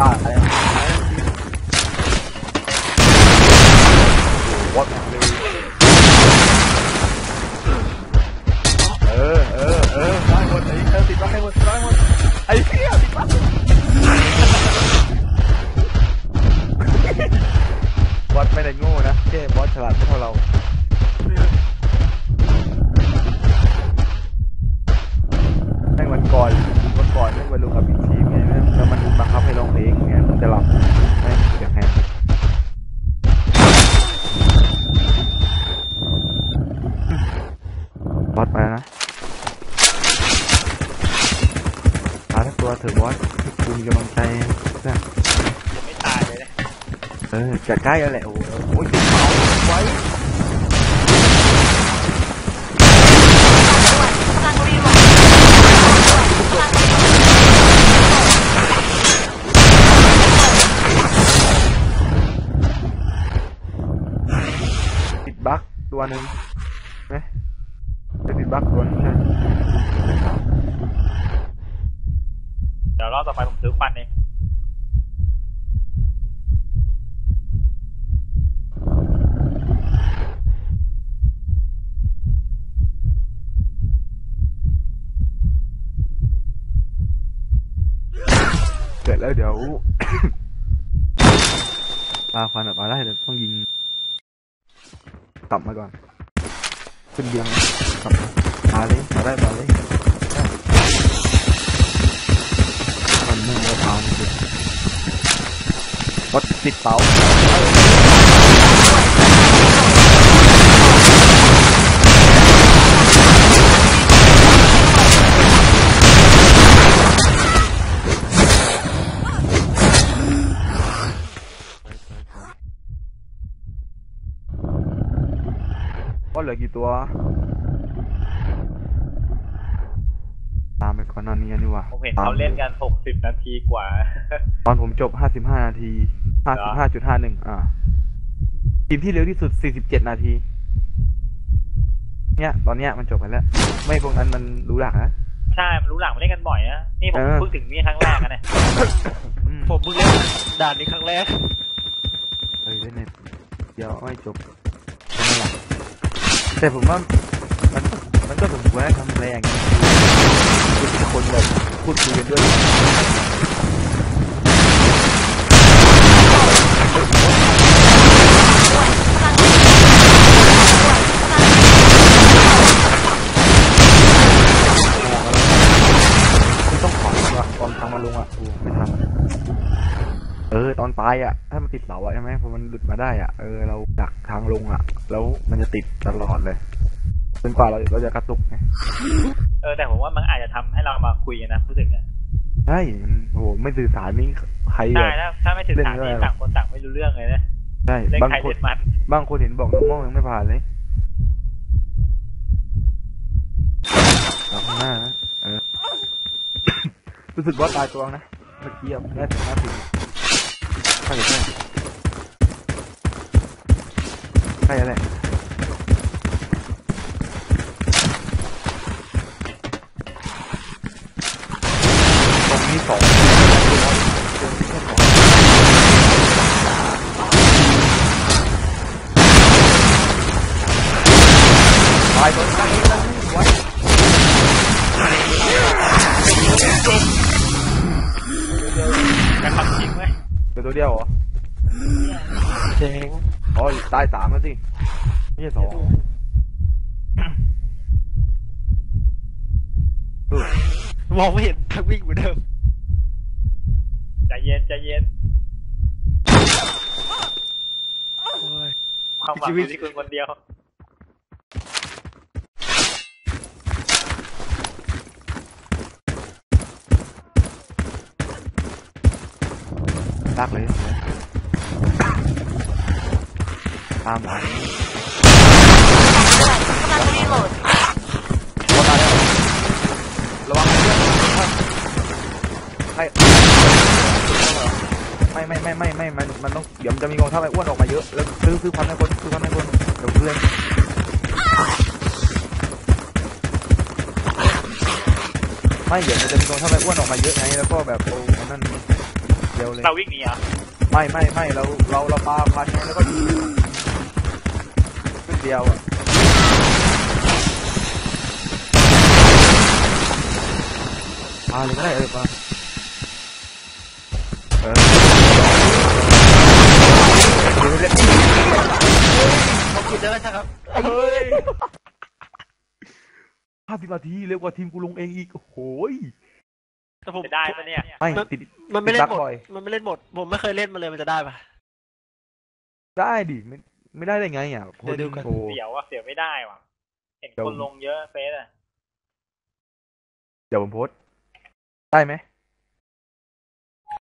บ้าอะไรวะวัดเลยเออเออเอสไปแล้วนะหาทั้งตัวเถอะบอสกูมีกำลังใจนะยังไม่ตายเลยนะเออจะใกล้แล้วแหละโอ้โหโอ้ยติดเมาไว้กำลังรีโหลดติดบั๊กตัวหนึ่งไหมจะติด บั๊กตัวหนึงใช่เดี๋ยวรอบต่อไปผมซื้อฟันเองเกิดแล้วเดี๋ยวปาฟันออกมาได้เดี๋ยวต้องยิงกลับมาก่อน ขึ้นเบียงกลับมา มาเลยมาได้มาเลยมันมุ่งเอาเท้ามันสิวัด ติดเตาว่าเหลือกี่ตัวตามไปก่อนหนอนนี้นี่ว่ะผมเห็นเขาเล่นกันหกสิบนาทีกว่า ตอนผมจบ55นาที55.51อ่า ทีมที่เร็วที่สุด47นาที เนี่ย ตอนเนี้ยมันจบไปแล้ว ไม่พวกนั้นมันรู้หลักนะ ใช่ มันรู้หลังมาเล่นกันบ่อยนะ นี่ผมเออ เพิ่งถึงนี่ครั้งแรกนะเนี่ยอืมผมเพิ่งเล่นด่านนี้ครั้งแรก เฮ้ยเล่นเนี่ยเดี๋ยวไม่จบไม่เป็นไรแต่ผมว่ามันมันก็สมควรให้ทำแรงคือคนแบบ พูดคุยกันด้วยไม่ต้องขอว่ะตอนทำมาลงอะกูไม่ทำเออตอนตายอะ ถ้ามันติดเสาอะใช่ไหมพอมันหลุดมาได้อะ เออเราดักทางลงอะ แล้วมันจะติดตลอดเลย จนกว่าเราเราจะกระตุกไงเออแต่ผมว่ามันอาจจะทำให้เรามาคุยกันนะรู้สึกอะใช่มันโอ้โหไม่สื่อสารนี่ใครได้แบบถ้าถ้าไม่ถึงเล่นสามด้วยนี่เหรอต่างคนต่างไม่รู้เรื่องเลยนะใช่เล่นบางใครคน เล่นมันบางคนเห็นบอกน้องม่วงยังไม่ผ่านเลยเอาข้างหน้านะเออ รู้สึกว่าตายตัวนะเมื่อกี้อะได้ถึงห้าสิบใช่ใช่ใช่อะไรตรงนี้ส องตายตัวนี้ไว้แต่ความจริงไหมเดี๋ยวตัวเดียวเหรอเจ๋งอ๋อตายสามแล้วสิไม่ใช่สองมองไม่เห็นทักวิ่งเหมือนเดิม ใจเย็นใจเย็นโอ้ยความหวังอยู่ที่คุณคนเดียว ลากเลยตามหลัง กำลังรีโหลด ตัวตายแล้วระวังเพื่อนใคร ไม่ไม่ไม่ไม่ไม่มันมันต้องเดี๋ยวมันจะมีกองทัพไอ้อ้วนออกมาเยอะแล้วซื้อซื้อพันให้คนซื้อพันให้คนเดี๋ยวเพื่อนไม่เดี๋ยวมันจะมีตรงถ้าไปอ้วนออกมาเยอะไงแล้วก็แบบโอ้นั่นเร็วเลยเราวิ่งหนีเหรอะไม่ไม่ไม่เราเราเราปาพันไงแล้วก็ยิงขึ้นเดียวอะปาเลยก็ได้เออปา เขากินได้ไหมครับ เฮ้ยห้าสิบนาทีเร็วกว่าทีมกูลงเองอีก โอ้โหยแต่ผมจะได้ปะเนี่ย ไม่ติดมันไม่เล่นหมติดบั๊กบ่ดอย มันไม่เล่นหมด ผมไม่เคยเล่นมาเลยมันจะได้ปะ ได้ดิไม่ไม่ได้ได้ไงอะเดี๋ยวดูกัน โอ้เสียวอะเสียวไม่ได้ว่ะ เห็นคนลงเยอะเฟซอะเดี๋ยวผมโพสต์ได้ไหม